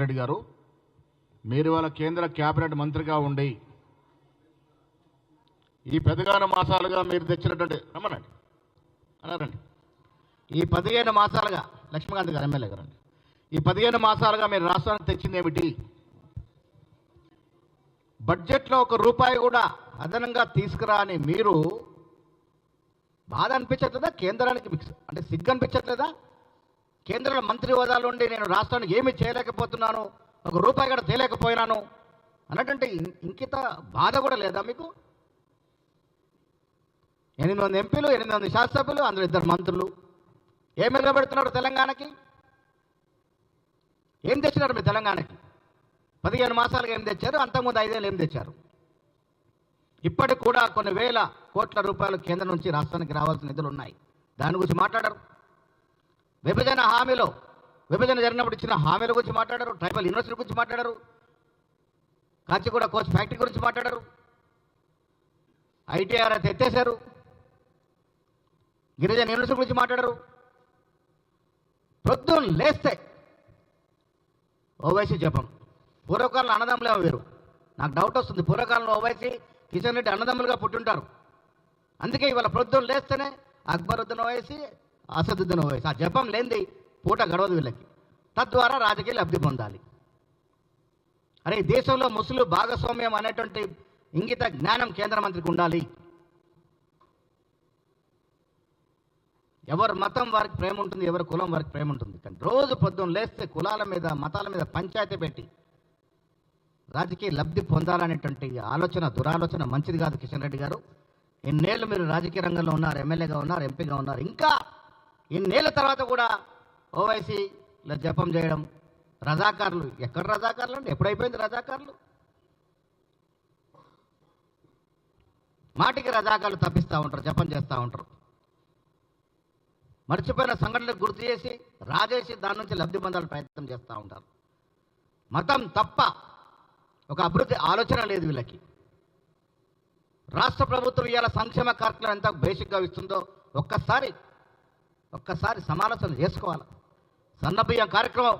రెడ్డి గారు మీరు వాళ్ళ కేంద్ర క్యాబినెట్ మంత్రిగా ఉండి ఈ పెదగాన మాసాలుగా మీరు తెచ్చినటువంటి రమ్మనండి. అన్నారండి. ఈ పదిహేను మాసాలుగా లక్ష్మీకాంత్ గారు ఎమ్మెల్యే గారండి. ఈ పదిహేను మాసాలుగా మీరు రాష్ట్రానికి తెచ్చింది ఏమిటి? బడ్జెట్లో ఒక రూపాయి కూడా అదనంగా తీసుకురాని మీరు బాధ అనిపించట్లేదా? కేంద్రానికి అంటే సిగ్గు అనిపించట్లేదా? కేంద్రంలో మంత్రి హోదాలో ఉండి నేను రాష్ట్రానికి ఏమి చేయలేకపోతున్నాను ఒక రూపాయి కూడా తేలేకపోయినాను అన్నటువంటి ఇంకిత బాధ కూడా లేదా మీకు? ఎనిమిది మంది ఎంపీలు ఎనిమిది మంది శాసనసభ్యులు అందులో ఇద్దరు మంత్రులు. ఏం నిలబెడుతున్నారు తెలంగాణకి? ఏం తెచ్చినారు మీరు తెలంగాణకి? పదిహేను మాసాలుగా ఏం తెచ్చారు? అంతకుముందు ఐదేళ్ళు ఏం తెచ్చారు? ఇప్పటికి కూడా కొన్ని వేల కోట్ల రూపాయలు కేంద్రం నుంచి రాష్ట్రానికి రావాల్సిన నిధులు ఉన్నాయి. దాని గురించి మాట్లాడరు. విభజన హామీలో. విభజన జరిగినప్పుడు ఇచ్చిన హామీల గురించి మాట్లాడారు ట్రైబల్ యూనివర్సిటీ గురించి మాట్లాడారు కాచిగూడ కోచ్ ఫ్యాక్టరీ గురించి మాట్లాడారు. ఐటీఆర్ అయితే ఎత్తేశారు. గిరిజన యూనివర్సిటీ గురించి మాట్లాడారు. ప్రొద్దున లేస్తే ఓవైసీ జపం. పూర్వకాలంలో అన్నదమ్ములే వేరు. నాకు డౌట్ వస్తుంది పూర్వకాలంలో ఓవైసీ కిషన్ రెడ్డి అన్నదమ్ములుగా పుట్టుంటారు. అందుకే ఇవాళ ప్రొద్దున లేస్తేనే అక్బరుద్దీన్ ఓవైసీ అసదుద్దీన్ వయసు. ఆ జపం లేనిది పూట గడవదు వీళ్ళకి. తద్వారా రాజకీయ లబ్ధి పొందాలి. అరే దేశంలో ముసులు భాగస్వామ్యం అనేటువంటి ఇంగిత జ్ఞానం కేంద్ర మంత్రికి ఉండాలి. ఎవరి మతం వారికి ప్రేమ ఉంటుంది ఎవరి కులం వారికి ప్రేమ ఉంటుంది. కానీ రోజు పొద్దున్న లేస్తే కులాల మీద మతాల మీద పంచాయతీ పెట్టి రాజకీయ లబ్ధి పొందాలనేటువంటి ఆలోచన దురాలోచన మంచిది కాదు కిషన్ రెడ్డి గారు. ఎన్నేళ్ళు మీరు రాజకీయ రంగంలో ఉన్నారు ఎమ్మెల్యేగా ఉన్నారు ఎంపీగా ఉన్నారు ఇంకా ఇన్నేళ్ళ తర్వాత కూడా ఓవైసీలో జపం చేయడం. రజాకారులు ఎక్కడ రజాకారులు అండి? ఎప్పుడైపోయింది రజాకారులు? మాటికి రజాకారులు తప్పిస్తూ ఉంటారు జపం చేస్తూ ఉంటారు. మర్చిపోయిన సంఘటనలకు గుర్తు చేసి రాజేసి దాని నుంచి లబ్ధి పొందాలని ప్రయత్నం చేస్తూ ఉంటారు. మతం తప్ప ఒక అభివృద్ధి ఆలోచన లేదు వీళ్ళకి. రాష్ట్ర ప్రభుత్వం ఇవాళ సంక్షేమ కార్యక్రమం ఎంత బేసిక్గా ఇస్తుందో ఒక్కసారి ఒక్కసారి సమాలోచన చేసుకోవాలి. సన్నబియ్యం కార్యక్రమం.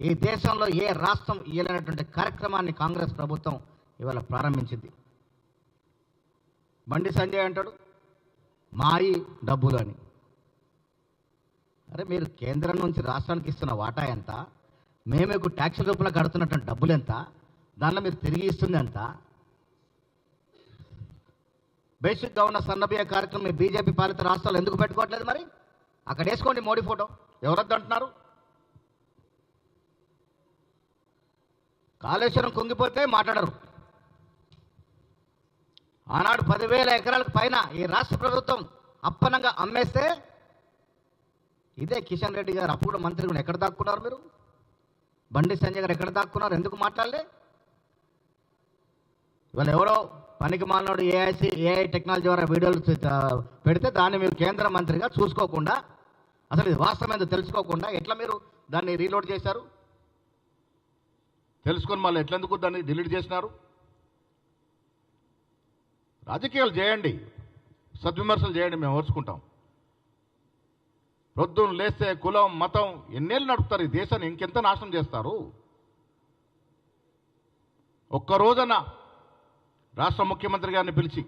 ఈ దేశంలో ఏ రాష్ట్రం ఇయ్యలేనటువంటి కార్యక్రమాన్ని కాంగ్రెస్ ప్రభుత్వం ఇవాళ ప్రారంభించింది. బండి సంజయ్ అంటాడు మాయి డబ్బులు అని. అరే మీరు కేంద్రం నుంచి రాష్ట్రానికి ఇస్తున్న వాటా ఎంత? మేము మీకు ట్యాక్స్ రూపంలో కడుతున్నటువంటి డబ్బులు ఎంత? దానిలో మీరు తిరిగి ఇస్తుంది ఎంత? బేసిక్గా ఉన్న సన్నబియ్య కార్యక్రమం మీ బీజేపీ పాలిత రాష్ట్రాలు ఎందుకు పెట్టుకోవట్లేదు మరి? అక్కడ వేసుకోండి మోడీ ఫోటో. ఎవరొద్దు అంటున్నారు కాళేశ్వరం కుంగిపోతే మాట్లాడరు. ఆనాడు పదివేల ఎకరాలకు పైన ఈ రాష్ట్ర ప్రభుత్వం అప్పనంగా అమ్మేస్తే ఇదే కిషన్ రెడ్డి గారు అప్పుడు మంత్రి కూడా ఎక్కడ దాక్కున్నారు మీరు? బండి సంజయ్ గారు ఎక్కడ దాక్కున్నారు? ఎందుకు మాట్లాడలే? ఇవాళ ఎవరో పనికి మాలినోడు ఏఐసి ఏఐ టెక్నాలజీ ద్వారా వీడియోలు పెడితే దాన్ని మీరు కేంద్ర మంత్రిగా చూసుకోకుండా అసలు ఇది వాస్తవం తెలుసుకోకుండా ఎట్లా మీరు దాన్ని రీలోడ్ చేశారు? తెలుసుకొని మళ్ళీ ఎట్లెందుకు దాన్ని డిలీట్ చేసినారు? రాజకీయాలు చేయండి సద్విమర్శలు చేయండి మేము ఓర్చుకుంటాం. రొద్దును లేస్తే కులం మతం ఎన్నేళ్ళు నడుపుతారు ఈ దేశాన్ని? ఇంకెంత నాశనం చేస్తారు? ఒక్కరోజన రాష్ట్ర ముఖ్యమంత్రి గారిని పిలిచి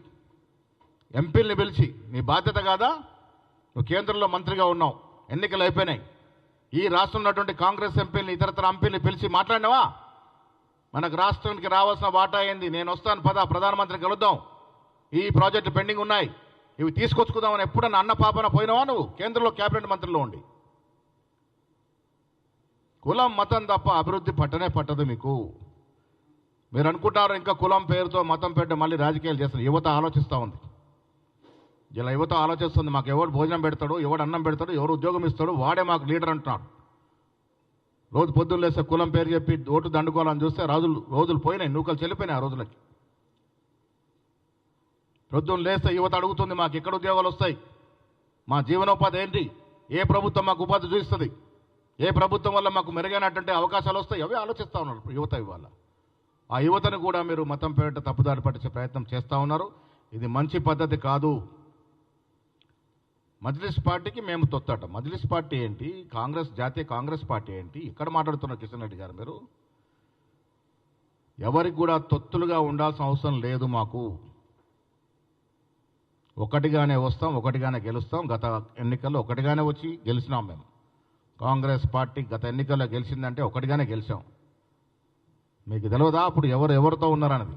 ఎంపీల్ని పిలిచి నీ బాధ్యత కాదా? నువ్వు కేంద్రంలో మంత్రిగా ఉన్నావు. ఎన్నికలు అయిపోయినాయి. ఈ రాష్ట్రంలో ఉన్నటువంటి కాంగ్రెస్ ఎంపీని ఇతరతర ఎంపీని పిలిచి మాట్లాడినావా? మనకు రాష్ట్రానికి రావాల్సిన వాటా ఏంది? నేను వస్తాను పద ప్రధానమంత్రిని కలుద్దాం. ఈ ప్రాజెక్టు పెండింగ్ ఉన్నాయి. ఇవి తీసుకొచ్చుకుందామని ఎప్పుడన్నా అన్న పాపన పోయినావా నువ్వు? కేంద్రంలో కేబినెట్ మంత్రిలో ఉండి. కులం మతం తప్ప అభివృద్ధి పట్టనే పట్టదు మీకు. మీరు అనుకుంటారు ఇంకా కులం పేరుతో మతం పేరుతో మళ్ళీ రాజకీయాలు చేస్తారు. యువత ఆలోచిస్తూ ఉంది. ఇలా యువత ఆలోచిస్తుంది. మాకు ఎవడు భోజనం పెడతాడు ఎవడు అన్నం పెడతాడు ఎవరు ఉద్యోగం ఇస్తాడు వాడే మాకు లీడర్ అంటున్నాడు. రోజు పొద్దున్న లేస్తే కులం పేరు చెప్పి ఓటు దండుకోవాలని చూస్తే రోజులు రోజులు పోయినాయి నూకలు చెల్లిపోయినాయి ఆ రోజులకి. పొద్దున్న లేస్తే యువత అడుగుతుంది మాకు ఎక్కడ ఉద్యోగాలు వస్తాయి? మా జీవనోపాధి ఏంటి? ఏ ప్రభుత్వం మాకు ఉపాధి చూపిస్తుంది? ఏ ప్రభుత్వం వల్ల మాకు మెరుగైనటువంటి అవకాశాలు వస్తాయి? అవి ఆలోచిస్తూ ఉన్నారు యువత ఇవాళ. ఆ యువతను కూడా మీరు మతం పేరిట తప్పుదారి పట్టించే ప్రయత్నం చేస్తూ ఉన్నారు. ఇది మంచి పద్ధతి కాదు. మజ్లిస్ పార్టీకి మేము తొత్తట. మజ్లిస్ పార్టీ ఏంటి? కాంగ్రెస్ జాతీయ కాంగ్రెస్ పార్టీ ఏంటి? ఇక్కడ మాట్లాడుతున్నారు కిషన్ రెడ్డి గారు మీరు. ఎవరికి కూడా తొత్తులుగా ఉండాల్సిన అవసరం లేదు మాకు. ఒకటిగానే వస్తాం ఒకటిగానే గెలుస్తాం. గత ఎన్నికల్లో ఒకటిగానే వచ్చి గెలిచినాం మేము. కాంగ్రెస్ పార్టీ గత ఎన్నికల్లో గెలిచిందంటే ఒకటిగానే గెలిచాం. మీకు తెలియదా అప్పుడు ఎవరు ఎవరితో ఉన్నారన్నది?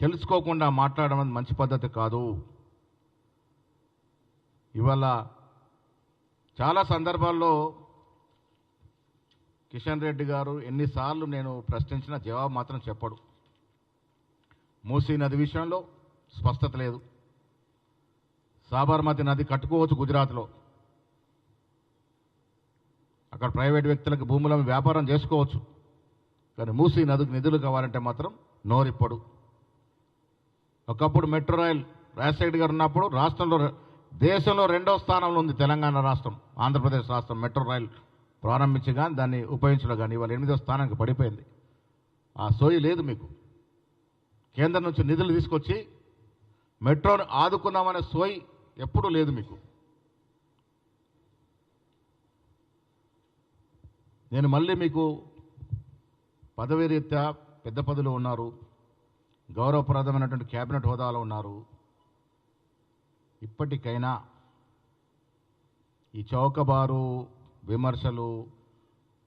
తెలుసుకోకుండా మాట్లాడడం అనేది మంచి పద్ధతి కాదు. ఇవాళ చాలా సందర్భాల్లో కిషన్ రెడ్డి గారు ఎన్నిసార్లు నేను ప్రశ్నించిన జవాబు మాత్రం చెప్పడు. మూసీ నది విషయంలో స్పష్టత లేదు. సాబర్మతి నది కట్టుకోవచ్చు గుజరాత్లో. అక్కడ ప్రైవేట్ వ్యక్తులకు భూములను వ్యాపారం చేసుకోవచ్చు. కానీ మూసీ నదికి నిధులు కావాలంటే మాత్రం నోరిప్పడు ఒకప్పుడు మెట్రో రైల్ రాజశేఖర్ గారు ఉన్నప్పుడు రాష్ట్రంలో దేశంలో రెండవ స్థానంలో ఉంది తెలంగాణ రాష్ట్రం ఆంధ్రప్రదేశ్ రాష్ట్రం. మెట్రో రైల్ ప్రారంభించి కానీ దాన్ని ఉపయోగించడం కానీ ఇవాళ ఎనిమిదో స్థానానికి పడిపోయింది. ఆ సోయి లేదు మీకు. కేంద్రం నుంచి నిధులు తీసుకొచ్చి మెట్రోను ఆదుకుందామనే సోయి ఎప్పుడూ లేదు మీకు. నేను మళ్ళీ మీకు పదవి రీత్యా పెద్ద పదవిలో ఉన్నారు. గౌరవప్రదమైనటువంటి క్యాబినెట్ హోదాలో ఉన్నారు. ఇప్పటికైనా ఈ చౌకబారు విమర్శలు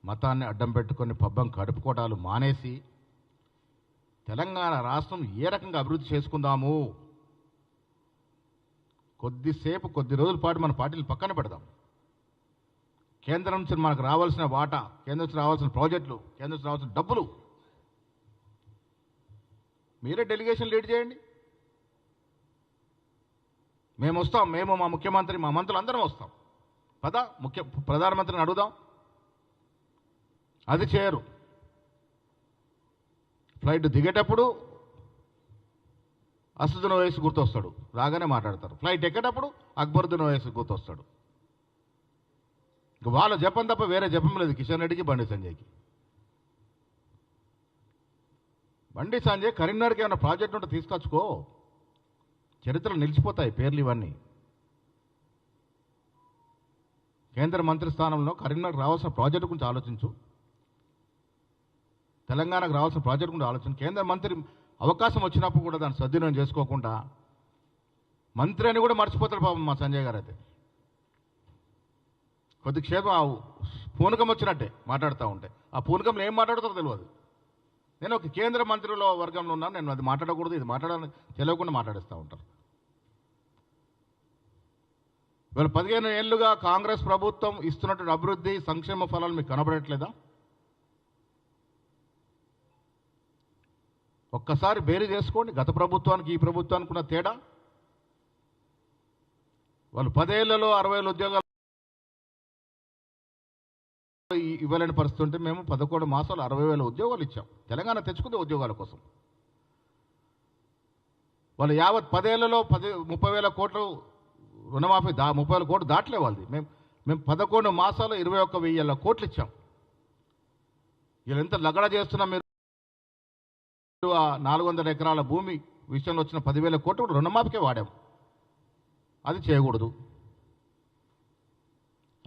మతాన్ని అడ్డం పెట్టుకొని పబ్బం కడుపుకోవటాలు మానేసి తెలంగాణ రాష్ట్రం ఏ రకంగా అభివృద్ధి చేసుకుందాము? కొద్దిసేపు కొద్ది రోజుల పాటు మన పార్టీలు పక్కన పెడదాం. కేంద్రం నుంచి మనకు రావాల్సిన వాటా కేంద్రం నుంచి రావాల్సిన ప్రాజెక్టులు కేంద్రం నుంచి రావాల్సిన డబ్బులు మీరే డెలిగేషన్ లీడ్ చేయండి. మేము వస్తాం మేము మా ముఖ్యమంత్రి మా మంత్రులు అందరం వస్తాం. పద ముఖ్య ప్రధానమంత్రిని అడుగుదాం. అది చేయరు. ఫ్లైట్ దిగేటప్పుడు అసదున వయసు గుర్తొస్తాడు రాగానే మాట్లాడతారు. ఫ్లైట్ ఎక్కేటప్పుడు అక్బరుద్దీన్ వయసు గుర్తొస్తాడు. వాళ్ళ జపం తప్ప వేరే జపం లేదు. కిషన్ రెడ్డికి బండి సంజయ్కి. బండి సంజయ్ కరీంనగర్కి ఏమైనా ప్రాజెక్ట్ ఉంటే తీసుకొచ్చుకో. చరిత్రలు నిలిచిపోతాయి పేర్లు ఇవన్నీ. కేంద్ర మంత్రి స్థానంలో కరీంనగర్ రావాల్సిన ప్రాజెక్టు గురించి ఆలోచించు. తెలంగాణకు రావాల్సిన ప్రాజెక్టు గురించి ఆలోచించు. కేంద్ర మంత్రి అవకాశం వచ్చినప్పుడు కూడా దాన్ని సద్వినియోగం చేసుకోకుండా మంత్రి అని కూడా మర్చిపోతారు పాపం మా సంజయ్ గారు అయితే. కొద్దిసేపు ఆ పూనకం వచ్చినట్టే మాట్లాడుతూ ఉంటే. ఆ పూనకంలో ఏం మాట్లాడుతారో తెలియదు. నేను ఒక కేంద్ర మంత్రుల వర్గంలో ఉన్నాను నేను అది మాట్లాడకూడదు ఇది మాట్లాడాలని తెలియకుండా మాట్లాడిస్తూ ఉంటారు. వీళ్ళు పదిహేను ఏళ్ళుగా కాంగ్రెస్ ప్రభుత్వం ఇస్తున్నటువంటి అభివృద్ధి సంక్షేమ ఫలాలు మీకు కనబడట్లేదా ఒక్కసారి బేరీ చేసుకోండి గత ప్రభుత్వానికి ఈ ప్రభుత్వానికి ఉన్న తేడా? వాళ్ళు పదేళ్ళలో అరవై ఉద్యోగాలు ఇవ్వలేని పరిస్థితి ఉంటే మేము పదకొండు మాసాలు అరవై వేల ఉద్యోగాలు ఇచ్చాం. తెలంగాణ తెచ్చుకుంది ఉద్యోగాల కోసం. వాళ్ళు యావత్ పదేళ్ళలో పది ముప్పై వేల కోట్లు రుణమాఫీ దా ముప్పై వేల కోట్లు దాటలే వాళ్ళది. మేము మేము పదకొండు మాసాలు ఇరవై ఒక్క వెయ్యి కోట్లు ఇచ్చాం. వీళ్ళు ఎంత లగడ చేస్తున్నా మీరు? ఆ నాలుగు వందల ఎకరాల భూమి విషయంలో వచ్చిన పదివేల కోట్లు రుణమాఫీకే వాడాం. అది చేయకూడదు.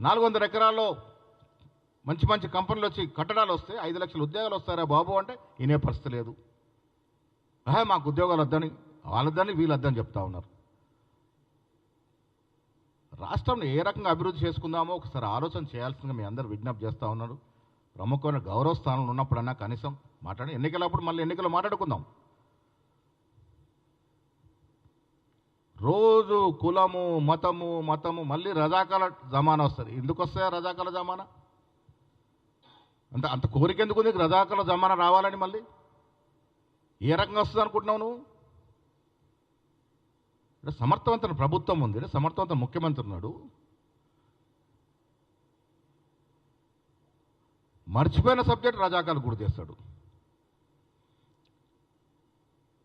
నాలుగు వందల ఎకరాల్లో మంచి మంచి కంపెనీలు వచ్చి కట్టడాలు వస్తే ఐదు లక్షల ఉద్యోగాలు వస్తారా బాబు అంటే ఇనే పరిస్థితి లేదు. ఆహా మాకు ఉద్యోగాలు వద్దని వాళ్ళొద్దని వీళ్ళొద్దని చెప్తా ఉన్నారు. రాష్ట్రంలో ఏ రకంగా అభివృద్ధి చేసుకుందామో ఒకసారి ఆలోచన చేయాల్సిందిగా మీ అందరు విజ్ఞప్తి చేస్తూ ఉన్నారు. ప్రముఖమైన గౌరవ స్థానంలో ఉన్నప్పుడన్నా కనీసం మాట్లాడి ఎన్నికలప్పుడు మళ్ళీ ఎన్నికలు మాట్లాడుకుందాం. రోజు కులము మతము మతము మళ్ళీ రజాకాల జమానా వస్తుంది. ఎందుకు వస్తాయా రజాకాల జమానా? అంత అంత కోరిక ఎందుకు నీకు? రజాకాల జమానా రావాలని మళ్ళీ? ఏ రకంగా వస్తుంది అనుకుంటున్నావు నువ్వు? ఇక్కడ సమర్థవంతమైన ప్రభుత్వం ఉంది. ఇక్కడ ముఖ్యమంత్రి ఉన్నాడు. మర్చిపోయిన సబ్జెక్ట్ రజాకాలు గుర్తు చేస్తాడు.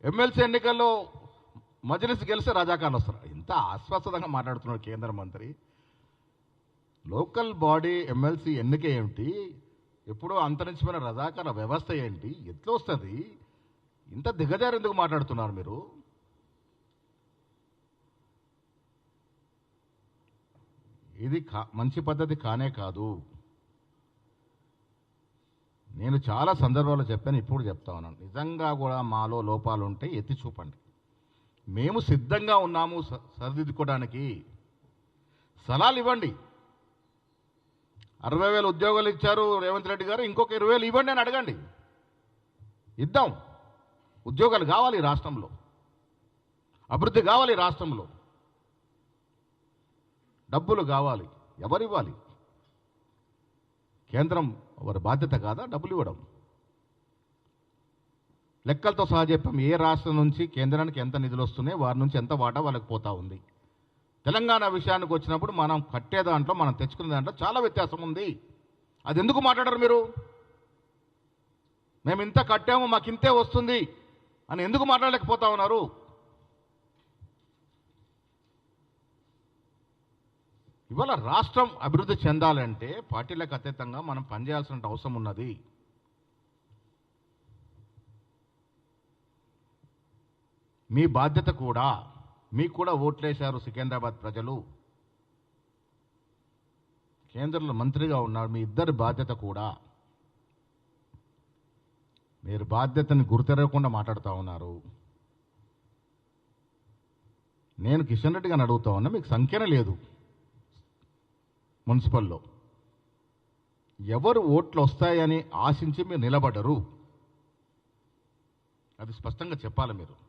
ఎమ్మెల్సీ ఎన్నికల్లో మజ్లిస్ గెలిస్తే రజాకాలు వస్తారు. ఇంత ఆశ్వాసంగా మాట్లాడుతున్నాడు కేంద్ర మంత్రి. లోకల్ బాడీ ఎమ్మెల్సీ ఎన్నిక ఏమిటి? ఎప్పుడో అంతరించిపోయిన రజాకాల వ్యవస్థ ఏంటి? ఎట్లా వస్తుంది? ఇంత దిగజారు ఎందుకు మాట్లాడుతున్నారు మీరు? ఇది కా మంచి పద్ధతి కానే కాదు. నేను చాలా సందర్భాల్లో చెప్పాను ఇప్పుడు చెప్తా ఉన్నాను. నిజంగా కూడా మాలో లోపాలు ఉంటే ఎత్తి చూపండి. మేము సిద్ధంగా ఉన్నాము స- సరిదిద్దుకోవడానికి సలహాలు ఇవ్వండి. అరవై వేలు ఉద్యోగాలు ఇచ్చారు రేవంత్ రెడ్డి గారు ఇంకొక ఇరవై వేలు ఇవ్వండి అని అడగండి. ఇద్దాం. ఉద్యోగాలు కావాలి రాష్ట్రంలో. అభివృద్ధి కావాలి రాష్ట్రంలో. డబ్బులు కావాలి. ఎవరివ్వాలి? కేంద్రం వారి బాధ్యత కాదా? డబ్బులు ఇవ్వడం. లెక్కలతో సహా చెప్పాం. ఏ రాష్ట్రం నుంచి కేంద్రానికి ఎంత నిధులు వస్తున్నాయి వారి నుంచి ఎంత వాటా వాళ్ళకి పోతా ఉంది. తెలంగాణ విషయానికి వచ్చినప్పుడు మనం కట్టే దాంట్లో మనం తెచ్చుకునే దాంట్లో చాలా వ్యత్యాసం ఉంది. అది ఎందుకు మాట్లాడరు మీరు? మేము ఇంత కట్టాము మాకు ఇంతే వస్తుంది అని ఎందుకు మాట్లాడలేకపోతా ఉన్నారు? ఇవాళ రాష్ట్రం అభివృద్ధి చెందాలంటే పార్టీలకు అతీతంగా మనం పనిచేయాల్సిన అవసరం ఉన్నది. మీ బాధ్యత కూడా మీకు కూడా ఓట్లేశారు సికింద్రాబాద్ ప్రజలు. కేంద్రంలో మంత్రిగా ఉన్నారు మీ ఇద్దరి బాధ్యత కూడా. మీరు బాధ్యతని గుర్తెరగకుండా మాట్లాడుతూ ఉన్నారు. నేను కిషన్ రెడ్డి గారిని అడుగుతా ఉన్నా మీకు సంఖ్యన లేదు మున్సిపల్లో. ఎవరు ఓట్లు వస్తాయని ఆశించి మీరు నిలబడరు. అది స్పష్టంగా చెప్పాలి మీరు.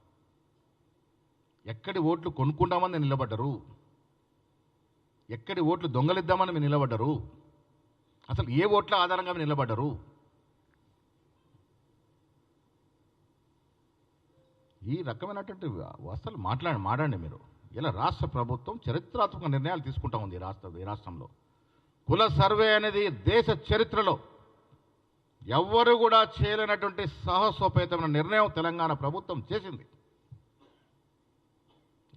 ఎక్కడి ఓట్లు కొనుక్కుంటామని నిలబడ్డరు? ఎక్కడి ఓట్లు దొంగలిద్దామని మీరు నిలబడ్డరు? అసలు ఏ ఓట్ల ఆధారంగా మీరు నిలబడ్డరు? ఈ రకమైనటువంటి అసలు మాట్లాడి మాడండి మీరు. ఇలా రాష్ట్ర ప్రభుత్వం చరిత్రాత్మక నిర్ణయాలు తీసుకుంటా ఉంది ఈ రాష్ట్ర ఈ రాష్ట్రంలో. కుల సర్వే అనేది దేశ చరిత్రలో ఎవ్వరు కూడా చేయలేనటువంటి సాహసోపేతమైన నిర్ణయం తెలంగాణ ప్రభుత్వం చేసింది.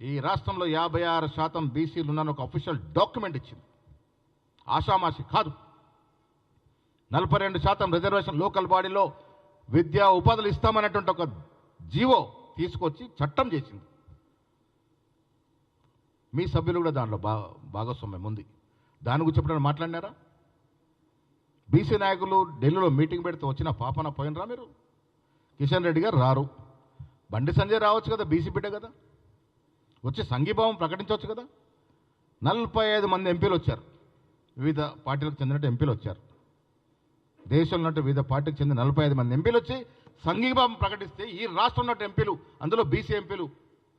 ఈ రాష్ట్రంలో యాభై ఆరు శాతం బీసీలు ఉన్నాను ఒక అఫీషియల్ డాక్యుమెంట్ ఇచ్చింది. ఆషామాషి కాదు. నలభై రెండు శాతం రిజర్వేషన్ లోకల్ బాడీలో విద్యా ఉపాధులు ఇస్తామన్నటువంటి ఒక జీవో తీసుకొచ్చి చట్టం చేసింది. మీ సభ్యులు కూడా దాంట్లో భా భాగస్వామ్యం ఉంది. దాని గురించి ఎప్పుడైనా మాట్లాడినారా? బీసీ నాయకులు ఢిల్లీలో మీటింగ్ పెడితే వచ్చిన పాపన పోయినరా మీరు? కిషన్ రెడ్డి గారు రారు. బండి సంజయ్ రావచ్చు కదా బీసీ బిడ్డ కదా? వచ్చి సంఘీభావం ప్రకటించవచ్చు కదా? నలభై ఐదు మంది ఎంపీలు వచ్చారు. వివిధ పార్టీలకు చెందినట్టు ఎంపీలు వచ్చారు. దేశంలో ఉన్నట్టు వివిధ పార్టీకి చెందిన నలభై ఐదు మంది ఎంపీలు వచ్చి సంఘీభావం ప్రకటిస్తే ఈ రాష్ట్రంలో ఎంపీలు అందులో బీసీ ఎంపీలు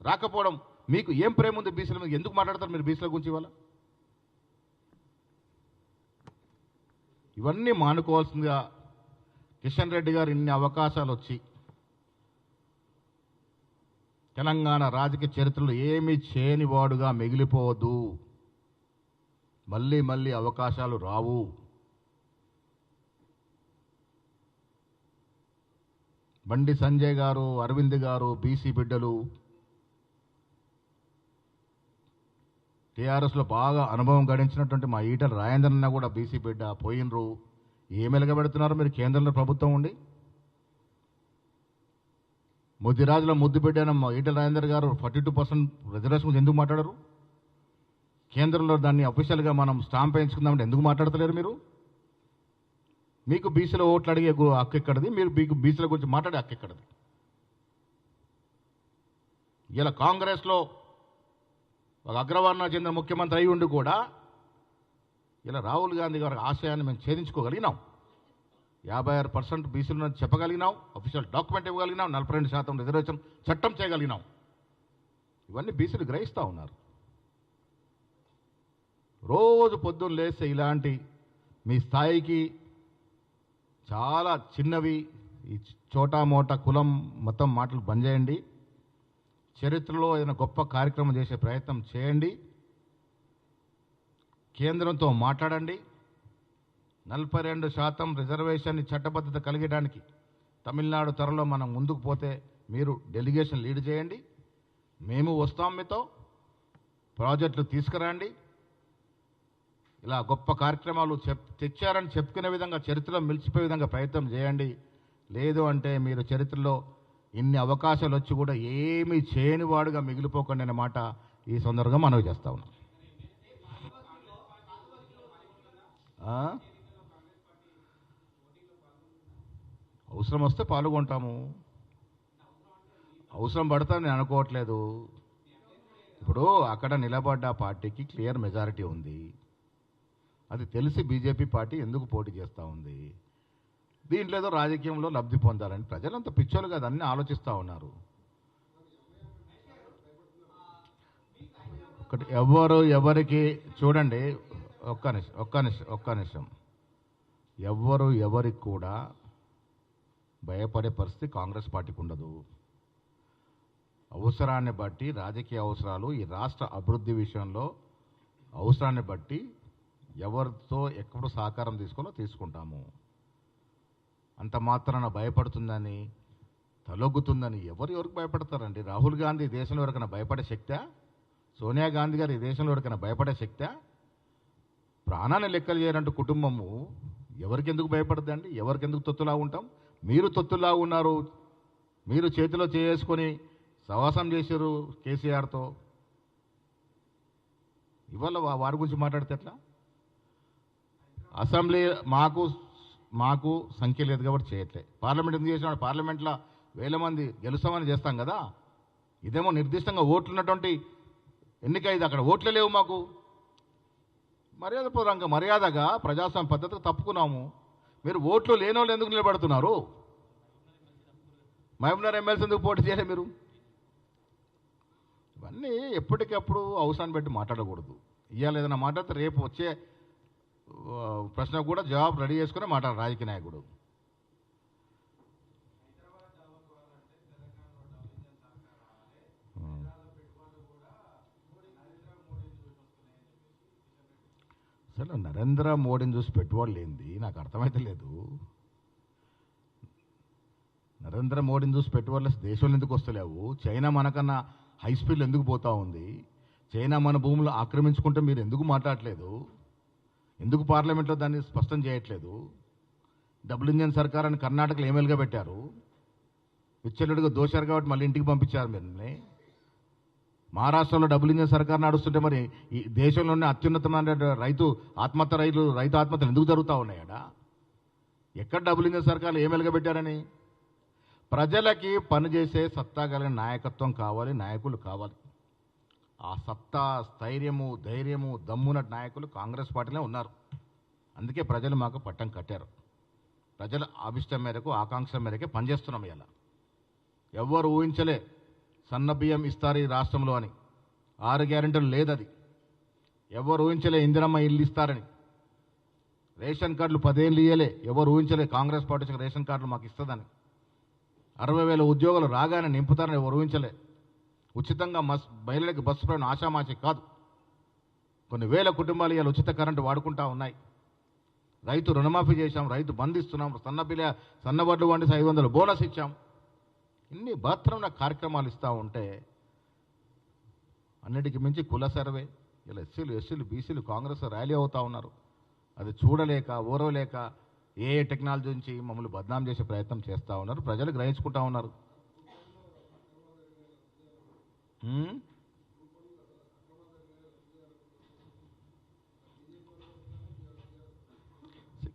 రాకపోవడం మీకు ఏం ప్రేమ ఉంది బీసీల మీద? ఎందుకు మాట్లాడతారు మీరు బీసీల గురించి ఇవాళ? ఇవన్నీ మానుకోవాల్సిందిగా కిషన్ రెడ్డి గారు ఇన్ని అవకాశాలు వచ్చి తెలంగాణ రాజకీయ చరిత్రలో ఏమీ చేయని వాడుగా మిగిలిపోవద్దు. మళ్ళీ మళ్ళీ అవకాశాలు రావు. బండి సంజయ్ గారు అరవింద్ గారు బీసీ బిడ్డలు టీఆర్ఎస్లో బాగా అనుభవం గడించినటువంటి మా ఈటల రాజేంద్రన్న కూడా బీసీ బిడ్డ పోయినరు. ఏం వెలగబెడుతున్నారు మీరు? కేంద్రంలో ప్రభుత్వం ఉండి? ముద్దిరాజులో ముద్దు పెట్టిన ఈటల రాజేందర్ గారు ఫార్టీ టూ పర్సెంట్ రిజర్వేషన్ గురించి ఎందుకు మాట్లాడరు? కేంద్రంలో దాన్ని అఫీషియల్గా మనం స్టాంప్ వేయించుకుందామంటే ఎందుకు మాట్లాడతలేరు మీరు? మీకు బీసీలో ఓట్లు అడిగే హక్కు ఎక్కడది? మీరు మీకు బీసీల గురించి మాట్లాడే హక్కు ఎక్కడది? ఇలా కాంగ్రెస్లో ఒక అగ్రవర్ణ చెందిన ముఖ్యమంత్రి అయి ఉండి కూడా ఇలా రాహుల్ గాంధీ గారి ఆశయాన్ని మేము ఛేదించుకోగలిగినాం. యాభై ఆరు పర్సెంట్ బీసీలు చెప్పగలిగినావు అఫీషియల్ డాక్యుమెంట్ ఇవ్వగలిగినావు నలభై రెండు శాతం రిజర్వేషన్ చట్టం చేయగలిగినాం ఇవన్నీ బీసీలు గ్రహిస్తూ ఉన్నారు. రోజు పొద్దున్న లేస్తే ఇలాంటి మీ స్థాయికి చాలా చిన్నవి ఈ చోటా మోట కులం మొత్తం మాటలు బంద్ చేయండి. చరిత్రలో ఏదైనా గొప్ప కార్యక్రమం చేసే ప్రయత్నం చేయండి. కేంద్రంతో మాట్లాడండి. నలభై రెండు శాతం రిజర్వేషన్ చట్టబద్ధత కలిగడానికి తమిళనాడు త్వరలో మనం ముందుకు పోతే మీరు డెలిగేషన్ లీడ్ చేయండి. మేము వస్తాం మీతో. ప్రాజెక్టులు తీసుకురండి. ఇలా గొప్ప కార్యక్రమాలు చెప్ తెచ్చారని చెప్పుకునే విధంగా చరిత్రలో మిలిచిపోయే విధంగా ప్రయత్నం చేయండి. లేదు అంటే మీరు చరిత్రలో ఇన్ని అవకాశాలు వచ్చి కూడా ఏమీ చేయని వాడుగా మిగిలిపోకండి అనే మాట ఈ సందర్భంగా మనవి చేస్తా ఉన్నాం ఆ? అవసరం వస్తే పాల్గొంటాము అవసరం పడతా నేను అనుకోవట్లేదు. ఇప్పుడు అక్కడ నిలబడ్డ పార్టీకి క్లియర్ మెజారిటీ ఉంది. అది తెలిసి బీజేపీ పార్టీ ఎందుకు పోటీ చేస్తూ ఉంది? దీంట్లో ఏదో రాజకీయంలో లబ్ధి పొందాలని ప్రజలంతా పిచ్చోలు కదా అన్నీ ఆలోచిస్తూ ఉన్నారు. ఒకటి ఎవరు ఎవరికి చూడండి ఒక్క నిమిషం ఒక్క నిమిషం ఒక్క నిమిషం. ఎవ్వరు ఎవరికి కూడా భయపడే పరిస్థితి కాంగ్రెస్ పార్టీకి ఉండదు. అవసరాన్ని బట్టి రాజకీయ అవసరాలు ఈ రాష్ట్ర అభివృద్ధి విషయంలో అవసరాన్ని బట్టి ఎవరితో ఎక్కడ సహకారం తీసుకోవాలో తీసుకుంటాము. అంత మాత్రాన భయపడుతుందని తలొగ్గుతుందని ఎవరు ఎవరికి భయపడతారండి? రాహుల్ గాంధీ ఈ దేశంలో ఎవరికైనా భయపడే శక్తా? సోనియా గాంధీ గారు ఈ దేశంలో ఎవరికైనా భయపడే శక్తా? ప్రాణాన్ని లెక్కలు చేయరంటూ కుటుంబము ఎవరికెందుకు భయపడద్దండి? ఎవరికెందుకు తొత్తులా ఉంటాం? మీరు తొత్తులా ఉన్నారు. మీరు చేతిలో చేసుకొని సవాసం చేశారు కేసీఆర్తో. ఇవాళ వారి గురించి మాట్లాడితే ఎట్లా? అసెంబ్లీ మాకు మాకు సంఖ్య లేదు కాబట్టి చేయట్లే. పార్లమెంట్ ఎందుకు చేసినాడు? పార్లమెంట్లో వేల మంది గెలుస్తామని చేస్తాం కదా. ఇదేమో నిర్దిష్టంగా ఓట్లు ఉన్నటువంటి ఎన్నిక ఇది అక్కడ ఓట్లు లేవు మాకు. మర్యాద పూర్వంగా మర్యాదగా ప్రజాస్వామ్య పద్ధతికి తప్పుకున్నాము. మీరు ఓట్లు లేని వాళ్ళు ఎందుకు నిలబడుతున్నారు? మహబూబ్నగర్ ఎమ్మెల్సీ ఎందుకు పోటీ చేయలే మీరు? ఇవన్నీ ఎప్పటికప్పుడు అవసరాన్ని బట్టి మాట్లాడకూడదు. ఇవాళ ఏదైనా మాట్లాడితే రేపు వచ్చే ప్రశ్న కూడా జవాబు రెడీ చేసుకుని మాట్లాడాలి రాజకీయ నాయకుడు. అసలు నరేంద్ర మోడీని చూసి పెట్టుబడులు ఏంది నాకు అర్థమైతే లేదు. నరేంద్ర మోడీని చూసి పెట్టుబడులు దేశంలో ఎందుకు వస్తలేవు? చైనా మనకన్నా హై స్పీడ్ ఎందుకు పోతా ఉంది? చైనా మన భూములు ఆక్రమించుకుంటే మీరు ఎందుకు మాట్లాడట్లేదు? ఎందుకు పార్లమెంట్లో దాన్ని స్పష్టం చేయట్లేదు? డబుల్ ఇంజన్ సర్కార్ కర్ణాటకలో ఎమ్మెల్యేగా పెట్టారు? విచ్చలుడిగా దోశారు కాబట్టి మళ్ళీ ఇంటికి పంపించారు మిమ్మల్ని. మహారాష్ట్రలో డబుల్ ఇంజన్ సర్కార్ నడుస్తుంటే మరి ఈ దేశంలోనే అత్యున్నతమైన రైతు ఆత్మహత్య రైతులు రైతు ఆత్మహత్యలు ఎందుకు జరుగుతూ ఉన్నాయడా? ఎక్కడ డబుల్ ఇంజన్ సర్కార్లు ఏమెలుగా పెట్టారని ప్రజలకి పనిచేసే సత్తా కలిగిన నాయకత్వం కావాలి నాయకులు కావాలి. ఆ సత్తా స్థైర్యము ధైర్యము దమ్మున నాయకులు కాంగ్రెస్ పార్టీలో ఉన్నారు. అందుకే ప్రజలు మాకు పట్టం కట్టారు. ప్రజల అభిష్టం మేరకు ఆకాంక్ష మేరకే పనిచేస్తున్నాం ఇలా ఎవ్వరు ఊహించలే సన్న బియ్యం ఇస్తారు ఈ రాష్ట్రంలో అని. ఆరు గ్యారెంటీలు లేదది. ఎవరు ఊహించలే ఇందిరమ్మ ఇల్లు ఇస్తారని. రేషన్ కార్డులు పదేళ్ళు ఇయ్యలే. ఎవరు ఊహించలే కాంగ్రెస్ పార్టీ రేషన్ కార్డులు మాకు ఇస్తుందని. అరవై వేల ఉద్యోగాలు రాగానే నింపుతారని ఎవరు ఊహించలే. ఉచితంగా మస్ మహిళలకు బస్సు ప్రయాణం ఆషామాషి కాదు. కొన్ని వేల కుటుంబాలు ఇవాళ ఉచిత కరెంటు వాడుకుంటా ఉన్నాయి. రైతు రుణమాఫీ చేశాం రైతు బంధిస్తున్నాం సన్న పిల్ల సన్నబడ్లు వండి ఐదు వందలు బోనస్ ఇచ్చాం. ఇన్ని బహత్తరమైన కార్యక్రమాలు ఇస్తూ ఉంటే అన్నిటికి మించి కుల సర్వే ఇలా ఎస్సీలు ఎస్సీలు బీసీలు కాంగ్రెస్ ర్యాలీ అవుతా ఉన్నారు. అది చూడలేక ఓరవలేక ఏ టెక్నాలజీ నుంచి మమ్మల్ని బద్నాం చేసే ప్రయత్నం చేస్తూ ఉన్నారు. ప్రజలు గ్రహించుకుంటా ఉన్నారు.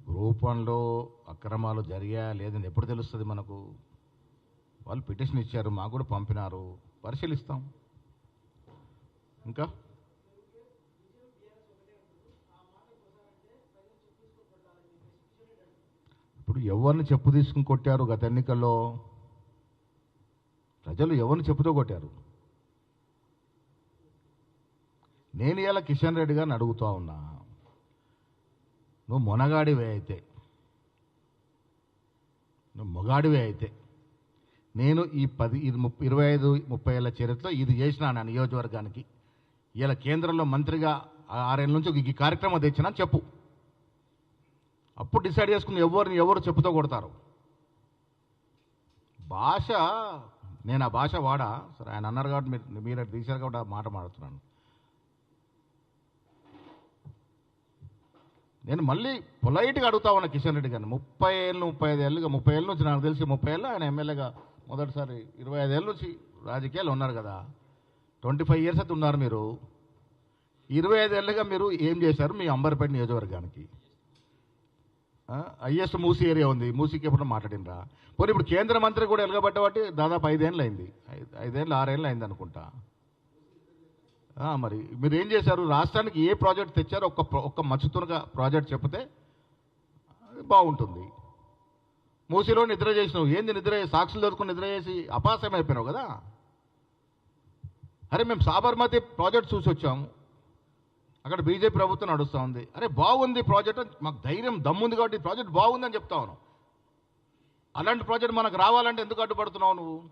గ్రూప్ వన్లో అక్రమాలు జరిగా లేదని ఎప్పుడు తెలుస్తుంది మనకు? వాళ్ళు పిటిషన్ ఇచ్చారు మాకు కూడా పంపినారు. పరిశీలిస్తాం. ఇంకా? ఇప్పుడు ఎవరిని చెప్పు తీసుకుని కొట్టారు గత ఎన్నికల్లో? ప్రజలు ఎవరిని చెప్పుతో కొట్టారు? నేను ఇలా కిషన్ రెడ్డి గారిని అడుగుతా ఉన్నా. నువ్వు మొనగాడివే అయితే. నువ్వు మొగాడివే అయితే. నేను ఈ పది ఇది ముప్పై ఇరవై ఐదు ముప్పై ఏళ్ళ చరిత్రలో ఇది చేసిన నా నియోజకవర్గానికి. ఇలా కేంద్రంలో మంత్రిగా ఆరేళ్ళ నుంచి ఈ కార్యక్రమం తెచ్చినా చెప్పు. అప్పుడు డిసైడ్ చేసుకుని ఎవరిని ఎవరు చెప్పుతో కొడతారు? భాష నేను ఆ భాష వాడా? సరే ఆయన అన్నారు కాబట్టి మీరు మీరు తీశారు కాబట్టి ఆ మాట మాడుతున్నాను నేను మళ్ళీ పొలైట్గా అడుగుతా ఉన్నా కిషన్ రెడ్డి గారిని. ముప్పై ఏళ్ళు ముప్పై ఐదు ఏళ్ళుగా ముప్పై ఏళ్ళ నుంచి నాకు తెలిసి ముప్పై ఏళ్ళు ఆయన ఎమ్మెల్యేగా మొదటిసారి ఇరవై ఐదు ఏళ్ళ నుంచి రాజకీయాలు ఉన్నారు కదా. ట్వంటీ ఫైవ్ ఇయర్స్ అయితే ఉన్నారు మీరు. ఇరవై ఐదేళ్ళుగా మీరు ఏం చేశారు? మీ అంబర్పేట నియోజకవర్గానికి. హైయెస్ట్ మూసీ ఏరియా ఉంది. మూసీకి ఎప్పుడు మాట్లాడినరా పోనీ ఇప్పుడు కేంద్ర మంత్రి కూడా ఎలగబట్టబట్టి దాదాపు ఐదేళ్ళు అయింది. ఐదేళ్ళు ఆరేళ్ళు అయింది అనుకుంటా. మరి మీరు ఏం చేశారు? రాష్ట్రానికి ఏ ప్రాజెక్ట్ తెచ్చారో ఒక్క ఒక్క మచ్చుతునగా ప్రాజెక్ట్ చెప్తే అది బాగుంటుంది. మూసీలో నిద్ర చేసినావు. ఏంది నిద్ర సాక్షులు దొరుకుని నిద్ర చేసి అపాసం అయిపోయినావు కదా? అరే మేము సాబర్మతి ప్రాజెక్ట్ చూసి వచ్చాము అక్కడ బీజేపీ ప్రభుత్వం నడుస్తూ ఉంది. అరే బాగుంది ప్రాజెక్ట్ మాకు ధైర్యం దమ్ముంది కాబట్టి ప్రాజెక్ట్ బాగుందని చెప్తా ఉన్నావు అలాంటి ప్రాజెక్ట్ మనకు రావాలంటే ఎందుకు అడ్డుపడుతున్నావు నువ్వు?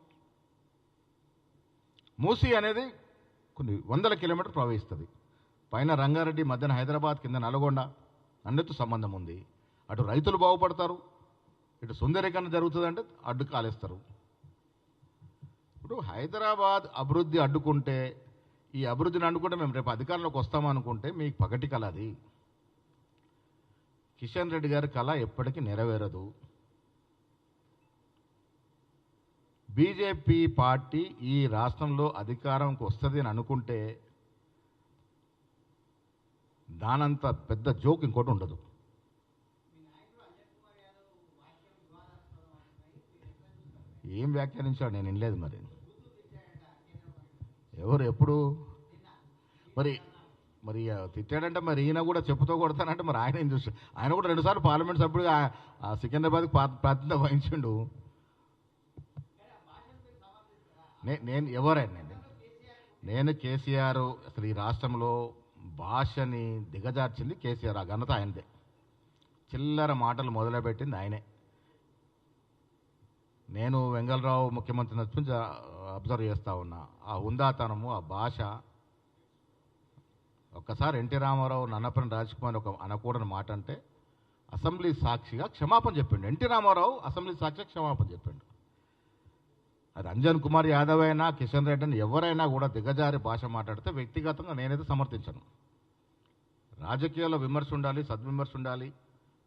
మూసీ అనేది కొన్ని వందల కిలోమీటర్ ప్రవహిస్తుంది. పైన రంగారెడ్డి మధ్యన హైదరాబాద్ కింద నల్గొండ అన్నిటితో సంబంధం ఉంది. అటు రైతులు బాగుపడతారు ఇటు సుందరీకరణ జరుగుతుందంటే అడ్డు కాలేస్తారు. ఇప్పుడు హైదరాబాద్ అభివృద్ధి అడ్డుకుంటే ఈ అభివృద్ధిని అడ్డుకుంటే మేము రేపు అధికారంలోకి వస్తామనుకుంటే మీకు పగటి కళ అది. కిషన్ రెడ్డి గారి కళ ఎప్పటికీ నెరవేరదు. బీజేపీ పార్టీ ఈ రాష్ట్రంలో అధికారంకి వస్తుంది అని అనుకుంటే దానంత పెద్ద జోక్ ఇంకోటి ఉండదు. ఏం వ్యాఖ్యానించాడు? నేను వినలేదు మరి. ఎవరు? ఎప్పుడు? మరి మరి తిట్టాడంటే మరి ఈయన కూడా చెప్పుతో కొడతానంటే మరి ఆయన ఏం చూసి? ఆయన కూడా రెండుసార్లు పార్లమెంట్ సభ్యుడిగా ఆ- సికింద్రాబాద్కి పా- ప్రాతినిధ్యం వహించిండు. నే- నేను ఎవరైనా నేను కేసీఆర్ అసలు ఈ రాష్ట్రంలో భాషని దిగజార్చింది కేసీఆర్. ఆ ఘనత ఆయనదే. చిల్లర మాటలు మొదలుపెట్టింది ఆయనే. నేను వెంగళరావు ముఖ్యమంత్రి వచ్చి అబ్జర్వ్ చేస్తా ఉన్నా. ఆ హుందాతనము ఆ భాష ఒక్కసారి ఎన్టీ రామారావు నన్నపల్లి రాజకుమార్ ఒక అనకూడని మాట అంటే అసెంబ్లీ సాక్షిగా క్షమాపణ చెప్పిండు. ఎన్టీ రామారావు అసెంబ్లీ సాక్షిగా క్షమాపణ చెప్పిండు. అది అంజన్ కుమార్ యాదవ్ అయినా కిషన్ రెడ్డి అని ఎవరైనా కూడా దిగజారి భాష మాట్లాడితే వ్యక్తిగతంగా నేనైతే సమర్థించను. రాజకీయాల్లో విమర్శ ఉండాలి సద్విమర్శ ఉండాలి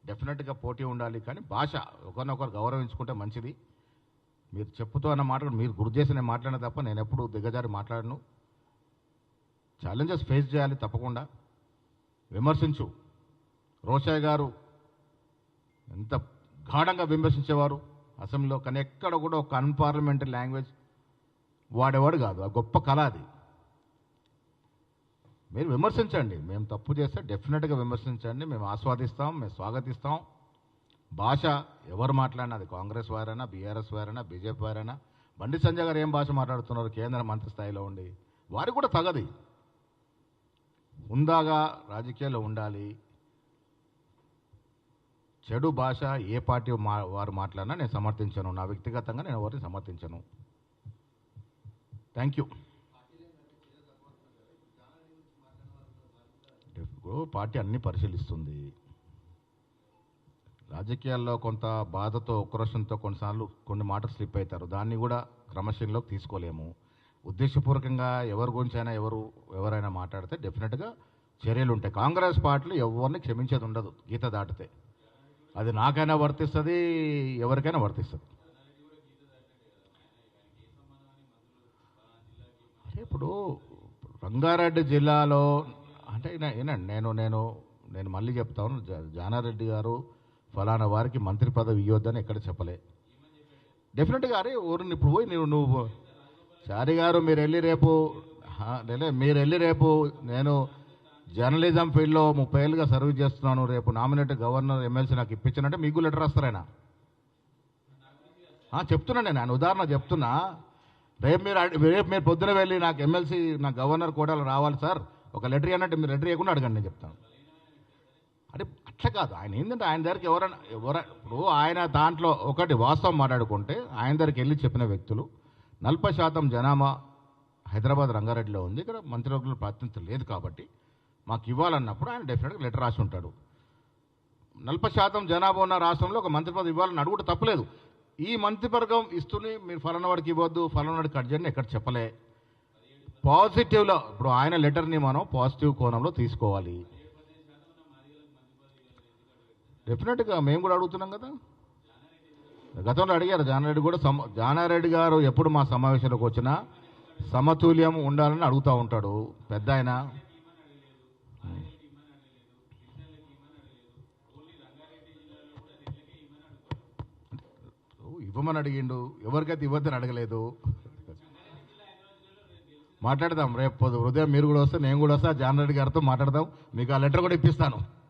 డెఫినెట్గా పోటీ ఉండాలి కానీ భాష ఒకరినొకరు గౌరవించుకుంటే మంచిది. మీరు చెప్పుతూ అన్న మాట మీరు గుర్తు చేసి నేను మాట్లాడిన తప్ప నేను ఎప్పుడు దిగజారి మాట్లాడను. ఛాలెంజెస్ ఫేస్ చేయాలి తప్పకుండా. విమర్శించు. రోషయ్య గారు ఎంత గాఢంగా విమర్శించేవారు. అసెంబ్లీలో కానీ ఎక్కడ కూడా ఒక అన్పార్లమెంటరీ లాంగ్వేజ్ వాడేవాడు కాదు. ఆ గొప్ప కళ అది. మీరు విమర్శించండి. మేము తప్పు చేస్తే డెఫినెట్గా విమర్శించండి. మేము ఆస్వాదిస్తాం మేము స్వాగతిస్తాం. భాష ఎవరు మాట్లాడినా అది కాంగ్రెస్ వారైనా బీఆర్ఎస్ వారైనా బీజేపీ వారైనా బండి సంజయ్ గారు ఏం భాష మాట్లాడుతున్నారు కేంద్ర మంత్రి స్థాయిలో ఉండి? వారికి కూడా తగది. హుందాగా రాజకీయాల్లో ఉండాలి. చెడు భాష ఏ పార్టీ మా వారు మాట్లాడినా నేను సమర్థించను. నా వ్యక్తిగతంగా నేను ఎవరిని సమర్థించను. థ్యాంక్ యూ పార్టీ అన్ని పరిశీలిస్తుంది. రాజకీయాల్లో కొంత బాధతో ఉక్రోషంతో కొన్నిసార్లు కొన్ని మాటలు స్లిప్ అవుతారు దాన్ని కూడా క్రమశీలలోకి తీసుకోలేము. ఉద్దేశపూర్వకంగా ఎవరి గురించి అయినా ఎవరు ఎవరైనా మాట్లాడితే డెఫినెట్గా చర్యలు ఉంటాయి. కాంగ్రెస్ పార్టీలు ఎవరిని క్షమించేది ఉండదు. గీత దాటితే. అది నాకైనా వర్తిస్తుంది ఎవరికైనా వర్తిస్తుంది. అంటే ఇప్పుడు రంగారెడ్డి జిల్లాలో అంటే ఈయన- నేను నేను నేను మళ్ళీ చెప్తాను. జానారెడ్డి గారు ఫలానా వారికి మంత్రి పదవి ఇవ్వద్దని ఎక్కడ చెప్పలే. డెఫినెట్గా అరే ఊరిని ఇప్పుడు పోయి నువ్వు నువ్వు చారి గారు మీరు వెళ్ళి రేపు లేదా మీరు వెళ్ళి రేపు నేను జర్నలిజం ఫీల్డ్లో ముప్పై ఏళ్ళుగా సర్వీస్ చేస్తున్నాను రేపు నామినేట్ గవర్నర్ ఎమ్మెల్సీ నాకు ఇప్పించానంటే మీకు లెటర్ వస్తారైనా చెప్తున్నా నేను ఆయన ఉదాహరణ చెప్తున్నా. రేపు మీరు అడి- రేపు మీరు పొద్దున వెళ్ళి నాకు ఎమ్మెల్సీ నా గవర్నర్ కోటాలు రావాలి సార్ ఒక లెటర్ అన్నట్టు మీరు లెటర్ ఇవ్వకుండా అడగండి నేను చెప్తాను. అట్లా కాదు. ఆయన ఏంటంటే ఆయన దగ్గరికి ఎవరైనా ఎవర ఇప్పుడు ఆయన దాంట్లో ఒకటి వాస్తవం మాట్లాడుకుంటే ఆయన దగ్గరికి వెళ్ళి చెప్పిన వ్యక్తులు నలభై శాతం జనాభా హైదరాబాద్ రంగారెడ్డిలో ఉంది. ఇక్కడ మంత్రివర్గంలో ప్రాతినిధ్యం లేదు కాబట్టి మాకు ఇవ్వాలన్నప్పుడు ఆయన డెఫినెట్గా లెటర్ రాసి ఉంటాడు. నలభై శాతం జనాభా ఉన్న రాష్ట్రంలో ఒక మంత్రిపదం ఇవ్వాలని అడుగుట తప్పలేదు. ఈ మంత్రివర్గం ఇస్తూనే మీరు ఫలానా వాడికి ఇవ్వద్దు ఫలానా వాడికి కట్ చేయండి ఎక్కడ చెప్పలే. పాజిటివ్లో ఇప్పుడు ఆయన లెటర్ని మనం పాజిటివ్ కోణంలో తీసుకోవాలి. డెఫినెట్గా మేము కూడా అడుగుతున్నాం కదా. గతంలో అడిగారు జానారెడ్డి కూడా సమ జానారెడ్డి గారు ఎప్పుడు మా సమావేశాలకు వచ్చినా సమతుల్యం ఉండాలని అడుగుతూ ఉంటాడు. పెద్ద ఆయన. ఇవ్వమని అడిగిండు. ఎవరికైతే ఇవ్వద్దని అడగలేదు. మాట్లాడదాం. రేపు పొద్దు ఉదయం మీరు కూడా వస్తే నేను కూడా వస్తా జాన్ రెడ్డి గారితో మాట్లాడదాం. మీకు ఆ లెటర్ కూడా ఇప్పిస్తాను.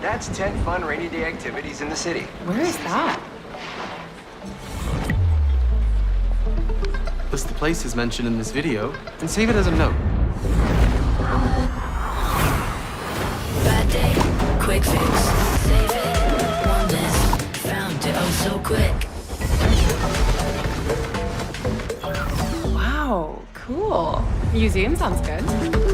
That's 10 fun rainy day activities in the city. Where is that? List the places mentioned in this video and save it as a note. Bad day, quick fix. Save it, one disk. Found it oh so quick. Wow, cool. Museum sounds good.